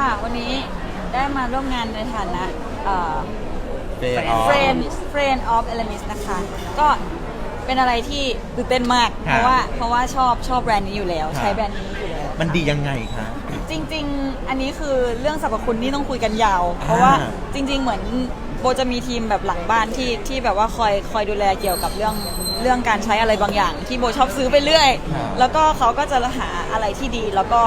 ค่ะ วันนี้ได้มาร่วมงานในฐานะเอ่อ เฟย์ออฟ friend friend of Elemis นะคะ ก็เป็นอะไรที่ตื่นเต้นมากครับเพราะว่าเพราะว่าชอบชอบแบรนด์นี้อยู่แล้วครับใช้แบรนด์นี้อยู่แล้ว มันดียังไงคะ จริง ๆ อันนี้คือเรื่องสรรพคุณนี่ต้องคุยกันยาว เพราะว่าอ่าจริง ๆ เหมือนโบจะมีทีมแบบหลังบ้านที่ที่แบบว่าคอยคอยดูแลเกี่ยวกับเรื่องเรื่องการใช้อะไรบางอย่าง ที่โบชอบซื้อไปเรื่อย แล้วก็เขาก็จะหาอะไรที่ดีแล้วก็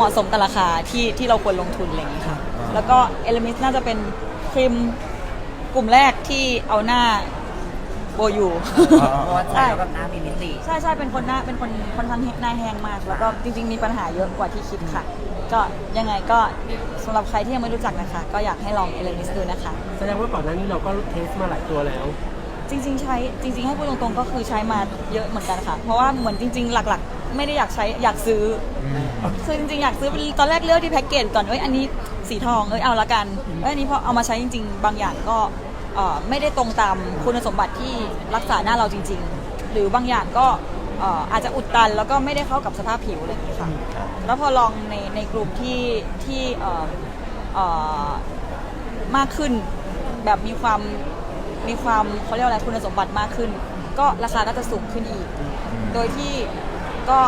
เหมาะสมกับราคาที่ที่เราควรลงทุนอะไรอย่างนี้ค่ะ แล้วก็เอล m มิสน่าจะเป็นครีมกลุ่มแรกที่เอาหน้าโบอยู่อ๋อเพราะว่าใช้แล้วแบบหน้ามีมิติ ใช่ใช่เป็นคนหน้าเป็นคนค่อนข้างหน้าแห้งมาก แล้วก็จริง ๆ มีปัญหาเยอะกว่าที่คิดค่ะ ก็ยังไงก็สำหรับใครที่ยังไม่รู้จักนะคะ ก็อยากให้ลองเอเลมิสดูนะคะ แสดงว่าก่อนหน้านี้เราก็เทสมาหลายตัวแล้ว จริง ๆ ใช้จริง ๆ ให้พูดตรงๆ ก็คือใช้มาเยอะเหมือนกันค่ะ เพราะว่าเหมือนจริง ๆ หลัก ๆ ไม่ได้อยากใช้อยากซื้อคือจริงๆอยากซื้อตอนแรกเลือกที่แพ็กเกจก่อนเอ้ยอันนี้สีทองเอ้ยเอาละกันเอ้ยอันนี้พอเอามาใช้จริง ๆ บางอย่างก็เอ่อไม่ได้ตรงตามคุณสมบัติที่รักษาหน้าเราจริง ๆ หรือบางอย่างก็เอ่ออาจจะอุดตันแล้วก็ไม่ได้เข้ากับสภาพผิวอะไรอย่างนี้ยค่ะ แล้วพอลองในในกลุ่มที่ที่เอ่อเอ่อมากขึ้นแบบมีความมีความเขาเรียกว่าอะไรคุณสมบัติมากขึ้น ก็ราคาก็จะสูงขึ้นอีก โดยที่ ก็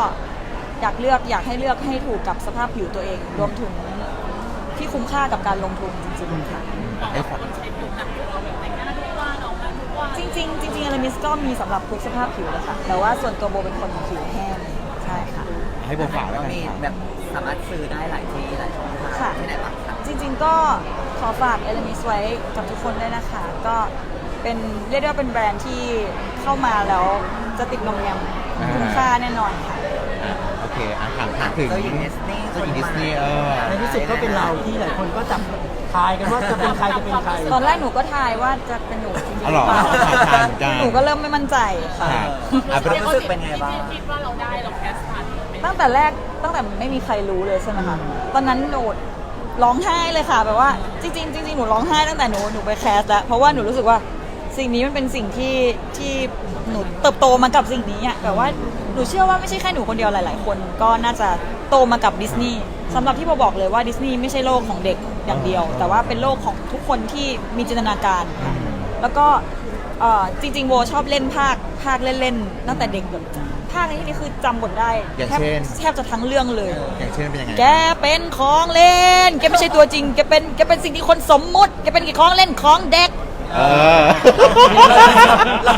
อยากเลือกอยากให้เลือกให้ถูกกับสภาพผิวตัวเอง รวมถึงที่คุ้มค่ากับการลงทุนจริงๆค่ะไอ้ฝจริงๆจริงๆอลามิสก็มีสำหรับทุกสภาพผิวเลยค่ะ แต่ว่าส่วนตัวโบเป็นคนผิวแห้งใช่ค่ะ ให้โบฝากแล้วก็กันมีค่ะแบบสามารถซื้อได้หลายที่หลายช่องทางค่ะ ที่ไหนบ้างคะจริงๆก็ขอฝากเอล m มิสไว้กับทุกคนด้วยนะคะ ก็เป็นเรียกได้ว่าเป็นแบรนด์ที่เข้ามาแล้วจะติดนมแยมคุ้มค่าแน่นอนค่ะอะโอเคอะถามถามถึงเจ้าหญิงดิสนีย์ เจ้าหญิงดิสนีย์เออ ในที่สุดก็เป็นเราที่หลายคนก็จับทายกันว่าจะเป็นใครจะเป็นใครตอนแรกหนูก็ทายว่าจะเป็นหนูจริงๆอ๋อเหรอเปล่าทายทายเหมือนกัน หนูก็เริ่มไม่มั่นใจค่ะ ครับอะความรู้สึกเป็นไงบ้างตั้งแต่แรกตั้งแต่ไม่มีใครรู้เลยใช่ไหมคะตอนนั้นหนูร้องไห้เลยค่ะแบบว่าจริงๆจริงๆหนูร้องไห้ตั้งแต่หนูหนูไปแคสแล้วเพราะว่าหนูรู้สึกว่า สิ่งนี้มันเป็นสิ่งที่ที่หนูเติบโตมากับสิ่งนี้อะแบบว่าหนูเชื่อว่าไม่ใช่แค่หนูคนเดียวหลาย ๆ คนก็น่าจะโตมากับดิสนีย์สำหรับที่โบบอกเลยว่าดิสนีย์ไม่ใช่โลกของเด็กอย่างเดียว แต่ว่าเป็นโลกของทุกคนที่มีจินตนาการค่ะแล้วก็เอ่อจริงๆโบชอบเล่นภาคภาคเล่นๆตั้งแต่เด็กแบบภาคนี้นี่คือจำบทได้อย่างแทบเช่นแทบจะทั้งเรื่องเลย อย่างเช่นเป็นยังไงแกเป็นของเล่นแกไม่ใช่ตัวจริงแกเป็นแกเป็นสิ่งที่คนสมมุติแกเป็นของเล่นของเด็ก เออ เรา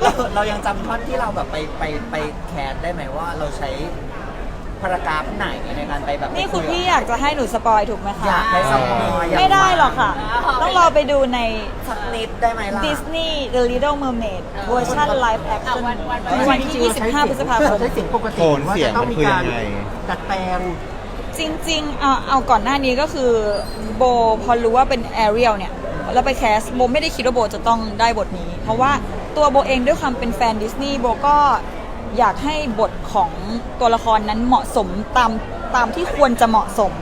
เราเรายังจำท่อนที่เราแบบไปไปไปแคสได้ไหมว่าเราใช้พารากราฟไหนในการไปแบบนี่คุณพี่อยากจะให้หนูสปอยถูกไหมคะอยากให้สปอยอยากไม่ได้หรอกค่ะ ต้องรอไปดูใน สักนิดได้ไหมล่ะ Disney The Little Mermaid เวอร์ชัน live action ในวันที่ 25 พฤษภาคเรามใช้เสียงปกติโทนเสียงว่าจะต้องมันมีคือยัการงไง ดัดแปลง จริงๆ เอาเอาก่อนหน้านี้ก็คือโบพอรู้ว่าเป็นแอเรียลเนี่ย แล้วไปแคสโบไม่ได้คิดว่าโบจะต้องได้บทนี้ เพราะว่าตัวโบเองด้วยความเป็นแฟนดิสนีย์โบก็อยากให้บทของตัวละครนั้นเหมาะสมตามตามที่ควรจะเหมาะสม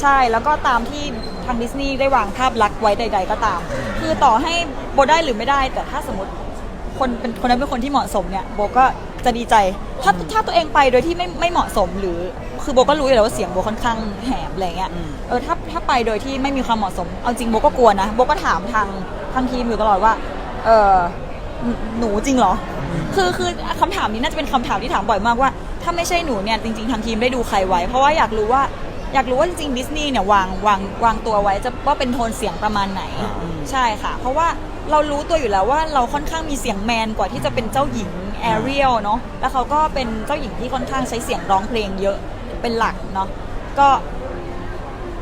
ใช่แล้วก็ตามที่ทางดิสนีย์ได้วางภาพลักษณ์ไว้ใด ๆ ก็ตาม คือต่อให้โบได้หรือไม่ได้ แต่ถ้าสมมติคนเป็นคนนั้นเป็นคนที่เหมาะสมเนี่ยโบก็ จะดีใจถ้าถ้าตัวเองไปโดยที่ไม่ไม่เหมาะสมหรือคือโบก็รู้อยู่แล้วว่าเสียงโบค่อนข้างแหบอะไรเงี้ยเออถ้าถ้าไปโดยที่ไม่มีความเหมาะสม เอาจริงโบก็กลัวนะโบก็ถามทางทางทีมอยู่ตลอดว่าเออหนูหนูจริงเหรอ คือคือคำถามนี้น่าจะเป็นคำถามที่ถามบ่อยมากว่า ถ้าไม่ใช่หนูเนี่ยจริงๆทางทีมได้ดูใครไว้ เพราะว่าอยากรู้ว่าอยากรู้ว่าจริงๆดิสนีย์เนี่ยวางวางวางตัวไว้จะว่าเป็นโทนเสียงประมาณไหน ใช่ค่ะ เพราะว่า เรารู้ตัวอยู่แล้วว่าเราค่อนข้างมีเสียงแมนกว่าที่จะเป็นเจ้าหญิงแอเรียลเนาะแล้วเขาก็เป็นเจ้าหญิงที่ค่อนข้างใช้เสียงร้องเพลงเยอะเป็นหลักเนาะก็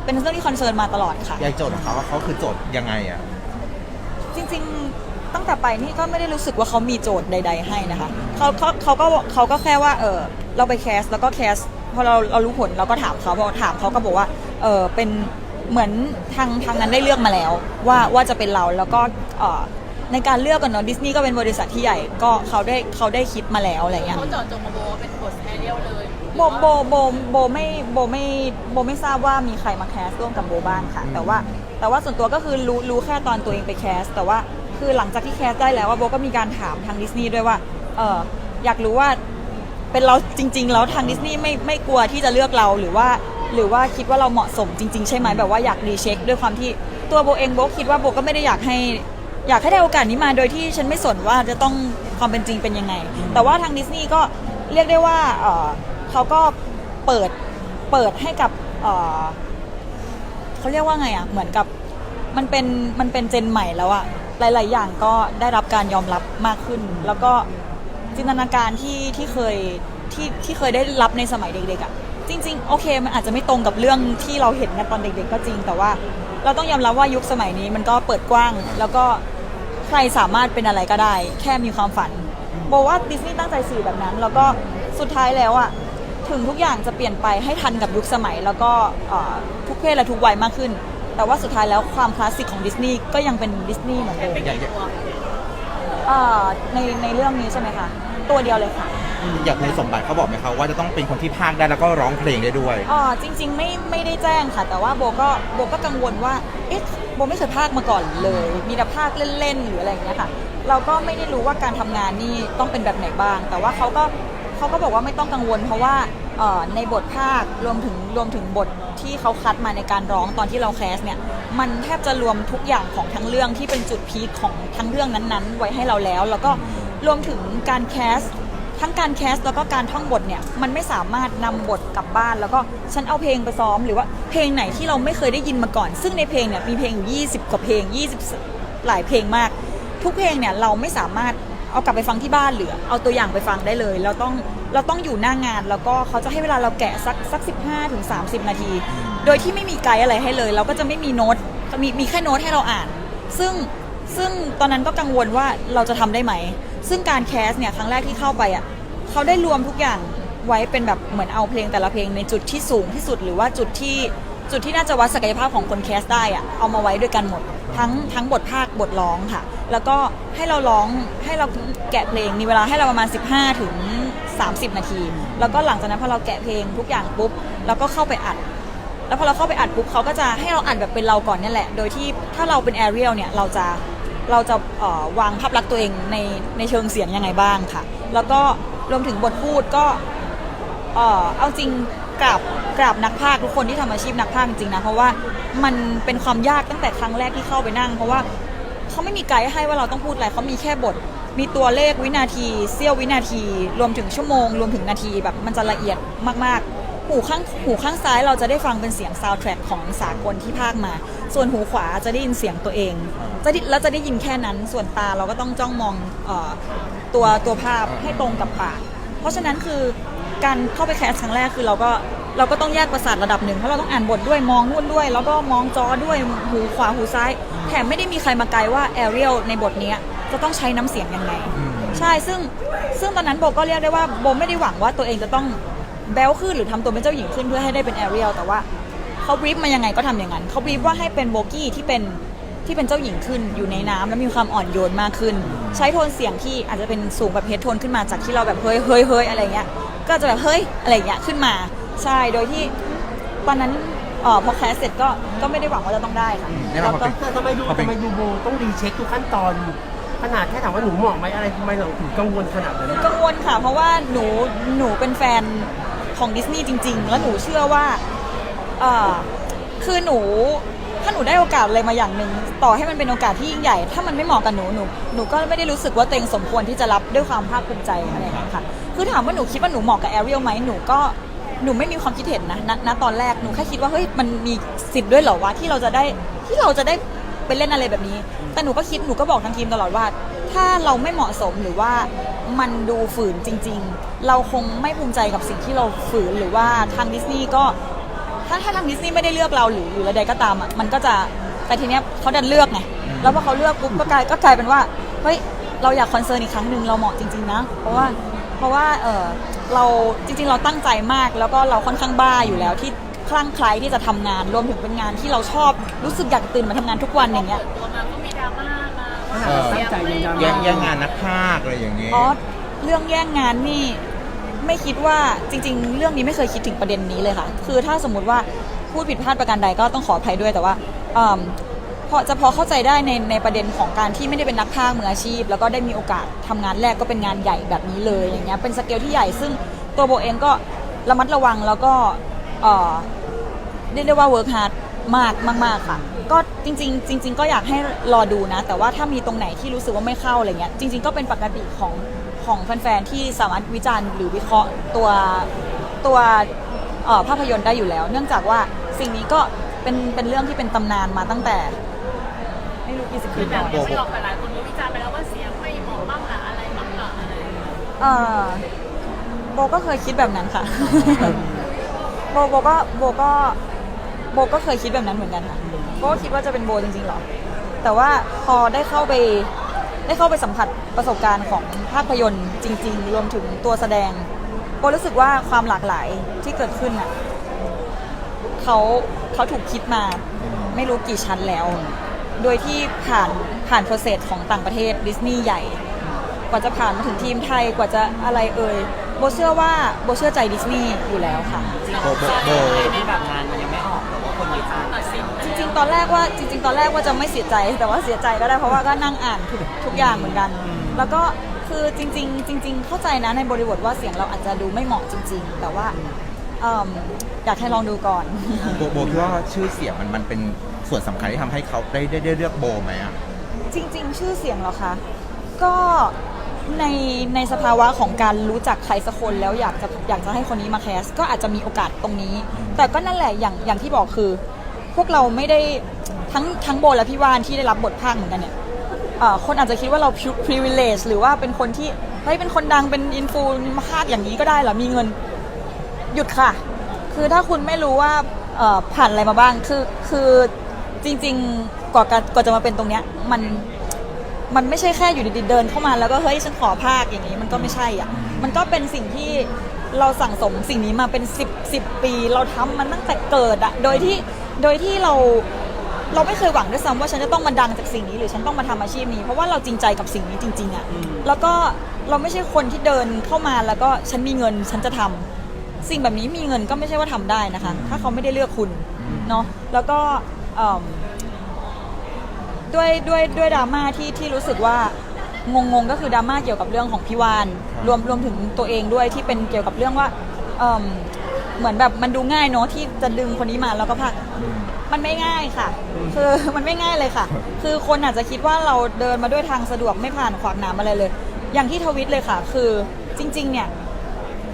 เป็นเรื่องที่คอนเซิร์นมาตลอดค่ะ ยายโจทย์ของเขาว่าเขาคือโจทย์ยังไงอะ จริงๆตั้งแต่ไปนี่ก็ไม่ได้รู้สึกว่าเขามีโจทย์ใด ๆ ให้นะคะเขาเขาเขาก็เขาก็แค่ว่าเออเราไปแคสแล้วก็แคสพอเราเรารู้ผลเราก็ถามเขาพอถามเขาก็บอกว่าเออเป็น เหมือนทางทางนั้นได้เลือกมาแล้ว ว่าว่าจะเป็นเราแล้วก็เออในการเลือกกันเนาะดิสนีย์ก็เป็นบริษัทที่ใหญ่ก็เขาได้เขาได้คิดมาแล้วอะไรเงี้ยเขาเจาะจงมาโบว่าเป็นบทแอเรียลเลยโบโบโบโบไม่โบไม่โบไม่ทราบว่ามีใครมาแคสร่วมกับโบบ้างค่ะ แต่ว่าแต่ว่าส่วนตัวก็คือรู้รู้แค่ตอนตัวเองไปแคส แต่ว่าคือหลังจากที่แคสได้แล้วว่าโบก็มีการถามทางดิสนีย์ด้วยว่าเอออยากรู้ว่าเป็นเราจริง ๆ แล้วทางดิสนีย์ไม่ไม่กลัวที่จะเลือกเราหรือว่า หรือว่าคิดว่าเราเหมาะสมจริง ๆ ใช่ไหมแบบว่าอยากรีเช็ค ด้วยความที่ตัวโบเองโบคิดว่าโบก็ไม่ได้อยากให้อยากให้ได้โอกาสนี้มาโดยที่ฉันไม่สนว่าจะต้องความเป็นจริงเป็นยังไง แต่ว่าทางดิสนีย์ก็เรียกได้ว่าเอ่อเขาก็เปิดเปิดให้กับเอ่อเขาเรียกว่าไงอะเหมือนกับมันเป็นมันเป็นเจนใหม่แล้วอะหลาย ๆ อย่างก็ได้รับการยอมรับมากขึ้น แล้วก็จินตนาการที่ที่เคยที่ที่เคยได้รับในสมัยเด็กๆอะ จริงๆ โอเค มันอาจจะไม่ตรงกับเรื่องที่เราเห็นกันตอนเด็กๆก็จริง แต่ว่า เราต้องยอมรับว่ายุคสมัยนี้มันก็เปิดกว้าง แล้วก็ใครสามารถเป็นอะไรก็ได้ แค่มีความฝันบอกว่าดิสนีย์ตั้งใจสื่อแบบนั้น แล้วก็สุดท้ายแล้วอะถึงทุกอย่างจะเปลี่ยนไปให้ทันกับยุคสมัย แล้วก็เอ่อทุกเพศและทุกวัยมากขึ้น แต่ว่าสุดท้ายแล้วความคลาสสิกของดิสนีย์ก็ยังเป็นดิสนีย์เหมือนเดิมอย่างอย่างเอ่อในในเรื่องนี้ใช่ไหมคะตัวเดียวเลยค่ะ อย่างในสมบัติเขาบอกไหมครับว่าจะต้องเป็นคนที่พากย์ได้แล้วก็ร้องเพลงได้ด้วย อ๋อจริง ๆ ไม่ไม่ได้แจ้งค่ะ แต่ว่าโบก็โบก็กังวลว่าเอ๊ะโบไม่เคยพากย์มาก่อนเลย มีแต่พากย์เล่นๆหรืออะไรอย่างเงี้ยค่ะ เราก็ไม่ได้รู้ว่าการทำงานนี่ต้องเป็นแบบไหนบ้าง แต่ว่าเขาก็เขาก็บอกว่าไม่ต้องกังวล เพราะว่าเอ่อในบทภาครวมถึงรวมถึงบทที่เขาคัดมาในการร้องตอนที่เราแคสเนี่ยมันแทบจะรวมทุกอย่างของทั้งเรื่องที่เป็นจุดพีคของทั้งเรื่องนั้นๆ ไว้ให้เราแล้ว แล้วก็รวมถึงการแคส ทั้งการแคสแล้วก็การท่องบทเนี่ยมันไม่สามารถนำบทกลับบ้านแล้วก็ฉันเอาเพลงไปซ้อม หรือว่าเพลงไหนที่เราไม่เคยได้ยินมาก่อน ซึ่งในเพลงเนี่ยมีเพลงอยู่20 กว่าเพลง 20 หลายเพลงมาก ทุกเพลงเนี่ยเราไม่สามารถเอากลับไปฟังที่บ้านหรือเอาตัวอย่างไปฟังได้เลย เราต้องเราต้องอยู่หน้างาน แล้วก็เขาจะให้เวลาเราแกะสักสัก15ถึง30 นาที โดยที่ไม่มีไกด์อะไรให้เลย เราก็จะไม่มีโน้ตมีมีแค่โน้ตให้เราอ่าน ซึ่ง ซึ่งตอนนั้นก็กังวลว่าเราจะทำได้ไหม ซึ่งการแคสเนี่ยครั้งแรกที่เข้าไปอะเขาได้รวมทุกอย่างไว้เป็นแบบเหมือนเอาเพลงแต่ละเพลงในจุดที่สูงที่สุดหรือว่าจุดที่จุดที่น่าจะวัดศักยภาพของคนแคสได้อะเอามาไว้ด้วยกันหมด ทั้งทั้งบทภาคบทร้องค่ะ แล้วก็ให้เราร้องให้เราแกะเพลงมีเวลาให้เราประมาณ 15 ถึง 30 นาที แล้วก็หลังจากนั้นพอเราแกะเพลงทุกอย่างปุ๊บเราก็เข้าไปอัด แล้วพอเราเข้าไปอัดปุ๊บเขาก็จะให้เราอัดแบบเป็นเราก่อนเนี่ยแหละ โดยที่ถ้าเราเป็นแอเรียลเนี่ยเราจะ เราจะวางภาพลักษณ์ตัวเองในในเชิงเสียงยังไงบ้างค่ะ แล้วก็รวมถึงบทพูดก็เอาจริงกราบกราบนักพากทุกคนที่ทำอาชีพนักพากจริงๆนะเพราะว่ามันเป็นความยากตั้งแต่ครั้งแรกที่เข้าไปนั่ง เพราะว่าเขาไม่มีไกด์ให้ว่าเราต้องพูดอะไรเขามีแค่บท มีตัวเลขวินาทีเสี้ยววินาที รวมถึงชั่วโมง รวมถึงนาทีแบบมันจะละเอียดมากๆ หูข้างหูข้างซ้ายเราจะได้ฟังเป็นเสียงซาวด์แทร็กของสากลที่พากย์มา ส่วนหูขวาจะได้ยินเสียงตัวเองจะได้แล้วจะได้ยินแค่นั้น ส่วนตาเราก็ต้องจ้องมองเอ่อตัวตัวภาพให้ตรงกับปาก เพราะฉะนั้นคือการเข้าไปแคสครั้งแรกคือเราก็เราก็ต้องแยกประสาทระดับหนึ่งเพราะเราต้องอ่านบทด้วยมองนู่นด้วย แล้วก็มองจอด้วยหูขวาหูซ้าย แถมไม่ได้มีใครมาไกด์ว่าแอเรียลในบทเนี้ยจะต้องใช้น้ำเสียงยังไง ใช่ซึ่งซึ่งตอนนั้นโบก็เรียกได้ว่าโบไม่ได้หวังว่าตัวเองจะต้องแบลขึ้นหรือทำตัวเป็นเจ้าหญิงขึ้นเพื่อให้ได้เป็นแอเรียลแต่ว่า เขาบรีฟมายังไงก็ทำอย่างนั้นเขาบรีฟว่าให้เป็นโบกี้ที่เป็นที่เป็นเจ้าหญิงขึ้นอยู่ในน้ำแล้วมีความอ่อนโยนมากขึ้น ใช้โทนเสียงที่อาจจะเป็นสูงแบบเฮดโทนขึ้นมาจากที่เราแบบเฮ้ยเฮ้ยเฮ้ยอะไรเงี้ยก็จะแบบเฮ้ยอะไรเงี้ยขึ้นมา ใช่โดยที่ตอนนั้นเอ่อพอแคสเสร็จก็ก็ไม่ได้หวังว่าจะต้องได้ค่ะแน่นแล้อนวก็แต่ทำไมดูพอเป็นทำไมดูโบต้องรีเช็คทุกขั้นตอนขนาดแค่ถามว่าหนูเหมาะไหมอะไรทำไมเราถึงกังวลขนาดนั้นหนูกังวลค่ะ เพราะว่าหนูหนูเป็นแฟนของดิสนีย์จริง ๆ แล้วหนูเชื่อว่า เอ่อคือหนูถ้าหนูได้โอกาสอะไรมาอย่างหนึ่งต่อให้มันเป็นโอกาสที่ยิ่งใหญ่ ถ้ามันไม่เหมาะกับหนูหนูหนูก็ไม่ได้รู้สึกว่าตัวเองสมควรที่จะรับด้วยความภาคภูมิใจอะไรอย่างเงี้ยค่ะคือถามว่าหนูคิดว่าหนูเหมาะกับแอเรียลไหมหนูก็หนูไม่มีความคิดเห็นนะณณตอนแรกหนูแค่คิดว่าเฮ้ยมันมีสิทธิ์ด้วยเหรอวะที่เราจะได้ที่เราจะได้ไปเล่นอะไรแบบนี้ แต่หนูก็คิดหนูก็บอกทางทีมตลอดว่า ถ้าเราไม่เหมาะสมหรือว่ามันดูฝืนจริง ๆ เราคงไม่ภูมิใจกับสิ่งที่เราฝืนหรือว่าทางดิสนีย์ก็ ถ้าถ้าทางดิสนีย์ไม่ได้เลือกเราหรือหรืออะไรก็ตามอะมันก็จะแต่ทีเนี้ยเขาดันเลือกไงแล้วพอเขาเลือกปุ๊บก็กลายก็กลายเป็นว่าเฮ้ยเราอยากคอนเซิร์นอีกครั้งหนึ่งเราเหมาะจริง ๆนะ เพราะว่าเพราะว่าเออเราจริง ๆ เราตั้งใจมากแล้วก็เราค่อนข้างบ้าอยู่แล้วที่คลั่งไคล้ที่จะทำงานรวมถึงเป็นงานที่เราชอบรู้สึกอยากตื่นมาทำงานทุกวันอย่างเงี้ยตัวมาก็มีดราม่ามาขนาดเราตั้งใจยังดราแย่ม่างแย่งงานนักพากย์อะไรอย่างเงี้ยอ๋อเรื่องแย่งงานนี่ ไม่คิดว่าจริง ๆ เรื่องนี้ไม่เคยคิดถึงประเด็นนี้เลยค่ะ คือถ้าสมมุติว่าพูดผิดพลาดประการใดก็ต้องขออภัยด้วยแต่ว่าอืมพอจะพอเข้าใจได้ในในประเด็นของการที่ไม่ได้เป็นนักพากย์มืออาชีพ แล้วก็ได้มีโอกาสทำงานแรกก็เป็นงานใหญ่แบบนี้เลยอย่างเงี้ยเป็นสเกลที่ใหญ่ซึ่งตัวโบเองก็ระมัดระวังแล้วก็เอ่อ เรียกได้ว่าเวิร์กฮาร์ดมากมากๆค่ะ ก็จริง ๆ จริง ๆ ก็อยากให้รอดูนะ แต่ว่าถ้ามีตรงไหนที่รู้สึกว่าไม่เข้าอะไรเงี้ยจริง ๆ ก็เป็นปกติของ ของแฟนๆที่สามารถวิจารณ์หรือวิเคราะห์ตัวตัวเอ่อภาพยนตร์ได้อยู่แล้ว เนื่องจากว่าสิ่งนี้ก็เป็นเป็นเรื่องที่เป็นตำนานมาตั้งแต่ไม่รู้กี่สิบปีคือแบก่บอนยังไม่ออกแต่หลายคนก็วิจารณ์ไปแล้วว่าเสียงไม่เหมาะบ้างละอะไรบ้างละอะไรเออโบก็เคยคิดแบบนั้นค่ะโบโบก็โบก็โบก็เคยคิดแบบนั้นเหมือนกันค่ะโบก็คิดว่าจะเป็นโบจริงๆหรอ แต่ว่าพอได้เข้าไป ได้เข้าไปสัมผัสประสบการณ์ของภาพยนตร์จริง ๆ รวมถึงตัวแสดงโบรู้สึกว่าความหลากหลายที่เกิดขึ้นน่ะเขาเขาถูกคิดมาไม่รู้กี่ชั้นแล้ว โดยที่ผ่านผ่านโปรเซสของต่างประเทศดิสนีย์ใหญ่ กว่าจะผ่านมาถึงทีมไทยกว่าจะอะไรเอ่ยโบเชื่อว่าโบเชื่อใจดิสนีย์อยู่แล้วค่ะโบโบโบในแบบงานมันยัง ตอนแรกว่าจริง ๆ ตอนแรกว่าจะไม่เสียใจแต่ว่าเสียใจก็ได้เพราะว่าก็นั่งอ่านทุกทุกอย่างเหมือนกัน แล้วก็คือจริง ๆ จริง ๆ เข้าใจนะในบริบทว่าเสียงเราอาจจะดูไม่เหมาะจริง ๆ แต่ว่าเอิ่มอยากให้ลองดูก่อน โบโบคิดว่าชื่อเสียงมันมันเป็นส่วนสำคัญที่ทำให้เขาได้ได้ได้เลือกโบไหมอะ จริง ๆ ชื่อเสียงเหรอคะ ก็ในในสภาวะของการรู้จักใครสักคนแล้วอยากจะอยากจะให้คนนี้มาแคส ก็อาจจะมีโอกาสตรงนี้ แต่ก็นั่นแหละอย่างอย่างที่บอกคือ พวกเราไม่ได้ทั้งทั้งโบและพี่วานที่ได้รับบทภาคเหมือนกันเนี่ยเอ่อคนอาจจะคิดว่าเรา privilege หรือว่าเป็นคนที่เฮ้ยเป็นคนดังเป็นอินฟูมาภาคอย่างนี้ก็ได้เหรอมีเงินหยุดค่ะ คือถ้าคุณไม่รู้ว่าเอ่อผ่านอะไรมาบ้างคือคือจริง ๆกว่าการกว่าจะมาเป็นตรงเนี้ยมันมันไม่ใช่แค่อยู่ดีๆเดินเข้ามาแล้วก็เฮ้ยฉันขอภาคอย่างนี้มันก็ไม่ใช่อะมันก็เป็นสิ่งที่เราสั่งสมสิ่งนี้มาเป็น 10 10ปี เราทำมันตั้งแต่เกิดอะโดยที่ โดยที่เราเราไม่เคยหวังด้วยซ้ำว่าฉันจะต้องมาดังจากสิ่งนี้หรือฉันต้องมาทำอาชีพนี้ เพราะว่าเราจริงใจกับสิ่งนี้จริงๆอะแล้วก็เราไม่ใช่คนที่เดินเข้ามาแล้วก็ฉันมีเงินฉันจะทำสิ่งแบบนี้มีเงินก็ไม่ใช่ว่าทำได้นะคะ ถ้าเขาไม่ได้เลือกคุณเนาะแล้วก็เอิ่มด้วยด้วยด้วยดราม่าที่ที่รู้สึกว่างงงๆก็คือดราม่าเกี่ยวกับเรื่องของพี่วานรวมรวมถึงตัวเองด้วยที่เป็นเกี่ยวกับเรื่องว่า เอิ่มเหมือนแบบมันดูง่ายเนาะที่จะดึงคนนี้มาแล้วก็พัก มันไม่ง่ายค่ะ คือ มันไม่ง่ายเลยค่ะ คือคนอาจจะคิดว่าเราเดินมาด้วยทางสะดวกไม่ผ่านขวากหน้ำอะไรเลย อย่างที่ทวิตเลยค่ะ คือจริง ๆ เนี่ย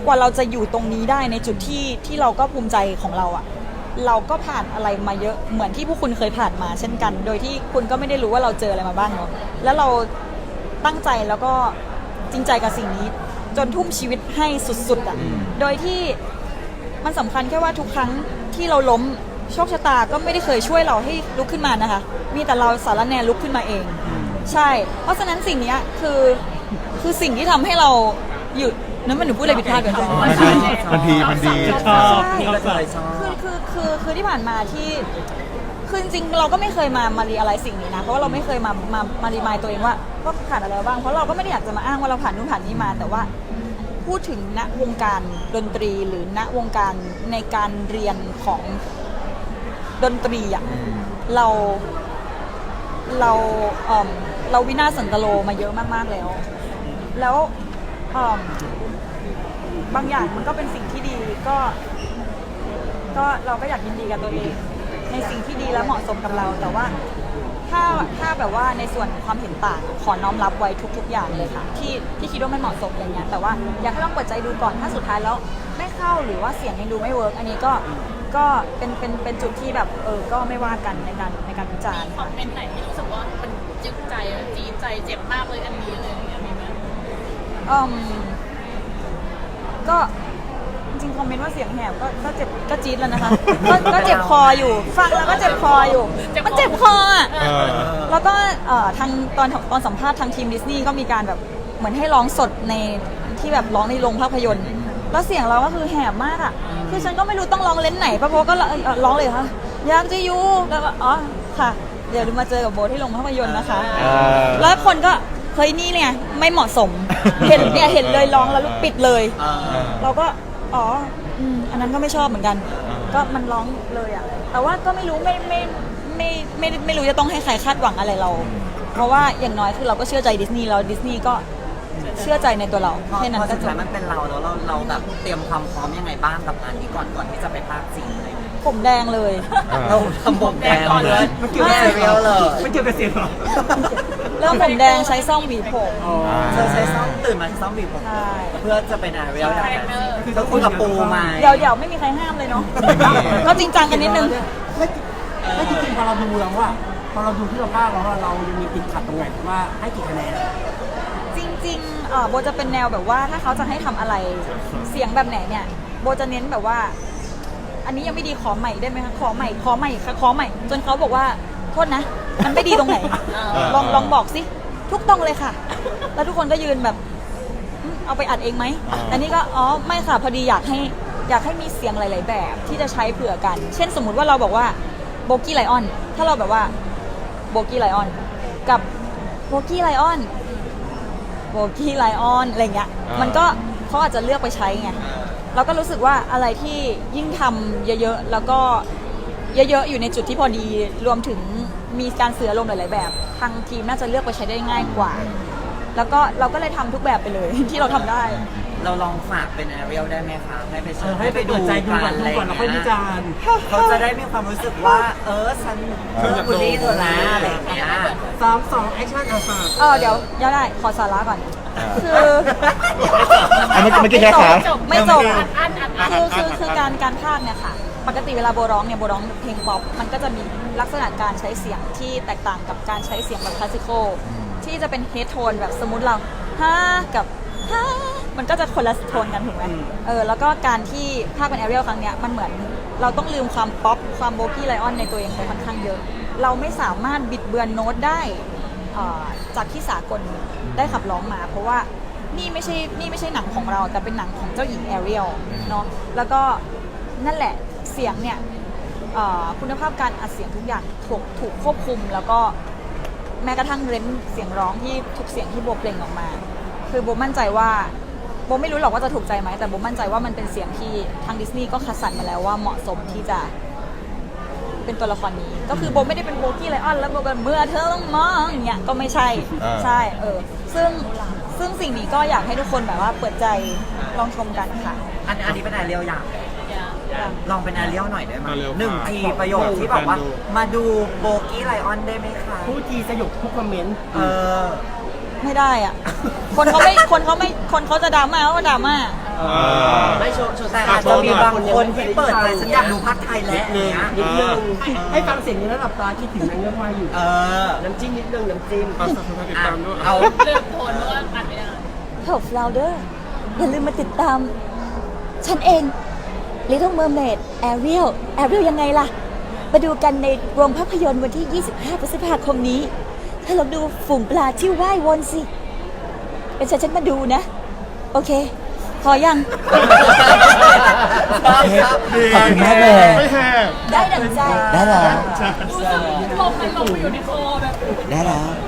กว่าเราจะอยู่ตรงนี้ได้ในจุดที่ที่เราก็ภูมิใจของเราอะเราก็ผ่านอะไรมาเยอะเหมือนที่พวกคุณเคยผ่านมาเช่นกัน โดยที่คุณก็ไม่ได้รู้ว่าเราเจออะไรมาบ้างเนาะแล้วเราตั้งใจแล้วก็จริงใจกับสิ่งนี้ จนทุ่มชีวิตให้สุดๆอะโดยที่มันสำคัญแค่ว่าทุกครั้งที่เราล้มโชคชะตาก็ไม่ได้เคยช่วยเราให้ลุกขึ้นมานะคะ มีแต่เราสารแนลุกขึ้นมาเอง ใช่ เพราะฉะนั้นสิ่งเนี้ยคือคือสิ่งที่ทำให้เราหยุดนั้นมันหนูพูดอะไรผิดพลาดกันใช่ไหมมันดีมันดีมันดีชอบพี่ก็เลยชอบคือคือคือคือที่ผ่านมาที่คือจริงๆเราก็ไม่เคยมามารีอะไรสิ่งนี้นะ เพราะว่าเราไม่เคยมามามารีมายตัวเองว่าว่าผ่านอะไรบ้างเพราะเราก็ไม่ได้อยากจะมาอ้างว่าเราผ่านนู่นผ่านนี้มาแต่ว่า พูดถึงณวงการดนตรีหรือณวงการในการเรียนของดนตรีอะเราเราเอ่มเราวินาศสันตโลมาเยอะมากๆแล้ว แล้วเอิ่มบางอย่างมันก็เป็นสิ่งที่ดีก็ ก็เราก็อยากยินดีกับตัวเอง ในสิ่งที่ดีและเหมาะสมกับเราแต่ว่า ถ้าถ้าแบบว่าในส่วนความเห็นต่างขอน้อมรับไว้ทุก ๆ อย่างเลยค่ะ ที่ที่คิดว่าไม่เหมาะสมอะไรเงี้ยแต่ว่าอยากให้ลองเปิดใจดูก่อนถ้าสุดท้ายแล้วไม่เข้าหรือว่าเสียงยังดูไม่เวิร์กอันนี้ก็ก็เป็นเป็นเป็นจุดที่แบบเออก็ไม่ว่ากันในการในการวิจารณ์คอมเมนต์ไหนที่รู้สึกว่ามันจึกใจอะจี๊ดใจเจ็บมากเลยอันนี้เลยอย่างเงี้ยมีไหม อืมก็จ ริงๆคอมเมนต์ว่าเสียงแหบก็ก็เจ็บก็จี๊ดแล้วนะคะก็ก็เจ็บคออยู่ ฟังแล้วก็เจ็บคออยู่ มันเจ็บคออะเออ แล้วก็เอ่อทางตอนตอนสัมภาษณ์ทางทีมดิสนีย์ก็มีการแบบเหมือนให้ร้องสดในที่แบบร้องในโรงภาพยนตร์ แล้วเสียงเราก็คือแหบมากอะคือฉันก็ไม่รู้ต้องร้องเลนส์ไหนปะเพราะก็เอ่อเอ่อร้องเลยค่ะอยากจะอยู่แล้วก็อ๋อค่ะ เดี๋ยวมาเจอกับโบที่โรงภาพยนตร์นะคะ เออ แล้วคนก็เฮ้ยนี่เนี่ยไม่เหมาะสม เห็นเนี่ยเห็นเลยร้องแล้วปิดเลย เออ เราก็ อ๋ออืมอันนั้นก็ไม่ชอบเหมือนกันอ่าก็มันร้องเลยอะ แต่ว่าก็ไม่รู้ไม่ไม่ไม่ไม่ไม่ไม่รู้จะต้องให้ใครคาดหวังอะไรเรา เพราะว่าอย่างน้อยคือเราก็เชื่อใจดิสนีย์แล้วดิสนีย์ก็เชื่อใจในตัวเราพอแค่นั้พนอก็สุดจท้าบยมันเป็นเราแล้วเราเราแบบเตรียมความพร้อมยังไงบ้างกับงานนี้ก่อนก่อนที่จะไปภาคจริงอะไรอย่างเงี้ยโบผมแดงเลยเราทำผมแดงเลยมันเกี่ยวกับเรียวเลยไม่เกี่ยวกับเสียงเหรอ เริ่มผมแดงใช้ซ่อมหวีผมอ๋อเธอใช้ซ่อมตื่นมาซ่อมบีบผมใช่เพื่อจะเป็นอาเรียลอย่างนั้นคือต้องคุยกับปูไหมเดี๋ยวเดี๋ยวไม่มีใครห้ามเลยเนาะก็จริงจังกันนิดนึง ไม่ไม่จริงๆพอเราดูแล้วว่าพอเราดูที่เราภาคแล้วว่าเรายังมีติดขัดตรงไหนว่าให้กี่คะแนนจริงๆเอ่อโบจะเป็นแนวแบบว่าถ้าเขาจะให้ทำอะไรเสียงแบบไหนเนี่ย โบจะเน้นแบบว่า อันนี้ยังไม่ดีขอใหม่ได้ไหมคะขอใหม่ขอใหม่ค่ะขอใหม่ จนเขาบอกว่าโทษนะ มันไม่ดีตรงไหน ลองลองบอกสิทุกต้องเลยค่ะ แล้วทุกคนก็ยืนแบบอืมเอาไปอัดเองไหมอ่า อันนี้ก็อ๋อไม่ค่ะพอดีอยากให้อยากให้มีเสียงหลาย ๆ แบบที่จะใช้เผื่อกัน เช่นสมมุติว่าเราบอกว่าโบกี้ไลออน ถ้าเราแบบว่าโบกี้ไลออนกับโบกี้ไลออนโบกี้ไลออนอะไรเงี้ยอ่ามัมันก็เขาอาจจะเลือกไปใช้ไง เราก็รู้สึกว่าอะไรที่ยิ่งทำเยอะๆ แล้วก็เยอะๆ อยู่ในจุดที่พอดี รวมถึง มีการเสือลมหลาย ๆ แบบ ทางทีมน่าจะเลือกไปใช้ได้ง่ายกว่า แล้วก็เราก็เลยทำทุกแบบไปเลย ที่เราทำได้ เราลองฝากเป็นอาเรียลได้ไหมคะ ให้ไปเออให้ไปเปิดใจดูก่อนดูก่อนแล้วค่อยวิจารณ์ เขาจะได้มีความรู้สึกว่า เออฉันเลิกบุลลี่เธอนะอะไรอย่างเงี้ย สามสองแอคชั่นอาฝากเออเดี๋ยวเดี๋ยวได้ขอสาระก่อนอ่าคืออันเมื่อกี้เมื่อกี้แค่ขาไม่จบอันอันอันคือคือคือการการพากย์เนี่ยค่ะ ปกติเวลาโบร้องเนี่ยโบร้องเพลงป๊อปมันก็จะมี ลักษณะการใช้เสียงที่แตกต่างกับการใช้เสียงแบบคลาสสิคอลที่จะเป็นเฮดโทนแบบสมมติเราฮ่ากับฮ่ามันก็จะคนละโทนกันถูกไหมเออแล้วก็การที่ภาคเป็นแอเรียลครั้งเนี้ยมันเหมือนเราต้องลืมความป๊อปความโบกี้ไลออนในตัวเองไปค่อนข้างเยอะ เราไม่สามารถบิดเบือนโน้ตได้เอ่อจากที่สากลได้ขับร้องมา เพราะว่านี่ไม่ใช่นี่ไม่ใช่หนังของเรา แต่เป็นหนังของเจ้าหญิงแอเรียลเนาะแล้วก็นั่นแหละเสียงเนี่ย เอ่อคุณภาพการอัดเสียงทุกอย่างถูกถูกควบคุม แล้วก็แม้กระทั่งเรนจ์เสียงร้องที่ทุกเสียงที่โบเปล่งออกมา คือโบมั่นใจว่าโบไม่รู้หรอกว่าจะถูกใจไหมแต่โบมั่นใจว่ามันเป็นเสียงที่ทางดิสนีย์ก็คัดสรรมาแล้วว่าเหมาะสมที่จะเป็นตัวละครนี้ ก็คือโบไม่ได้เป็นโบกี้ไลออนแล้วโบก็เมื่อเธอต้องมองอย่างเงี้ยก็ไม่ใช่อ่า ใช่เออซึ่งซึ่งสิ่งนี้ก็อยากให้ทุกคนแบบว่าเปิดใจลองชมกันค่ะ อันอันนี้เป็นอาเรียลอย่างอย่า ลองเป็นอาเรียลหน่อยได้ไหมอาเรียลหนึ่งค่ะทีประโยคที่แบบว่าดู มาดูโบกี้ไลออนได้ไหมคะพูดทีสยบทุกคอมเมนต์เออ ไม่ได้อะ คนเขาไม่ คนเขาไม่ คนเขาจะดราม่าก็ดราม่าไม่โชว์โชว์แต่อาจจะมีบางคนที่เปิดใจฉันอยากดูภาคไทยแล้วอย่างเงี้ยนิดนึงให้ฟังเสียงนี้แล้วหลับตาคิดถึงนางเงือกว่ายอยู่เออน้ำจิ้มนิดนึงน้ำจิ้ม ฝากติดอะตามด้วยเอาเลือกโทนเพราะว่าอัดไม่ได้ Help Louder อย่าลืมมาติดตาม ฉันเอง Little Mermaid Ariel Ariel ยังไงล่ะ มาดูกันในโรงภาพยนตร์วันที่ 25 พฤษภาคมนี้ ถ้าเราดูฝูงปลาที่ว่ายวนสิ เป็นฉันฉันมาดูนะ โอเคพอยังขอบคุณมากเลย ไม่แหกได้ดังใจ ได้แล้ว รู้สึกลมมันลงไปอยู่ในคอแบบ ได้แล้วไ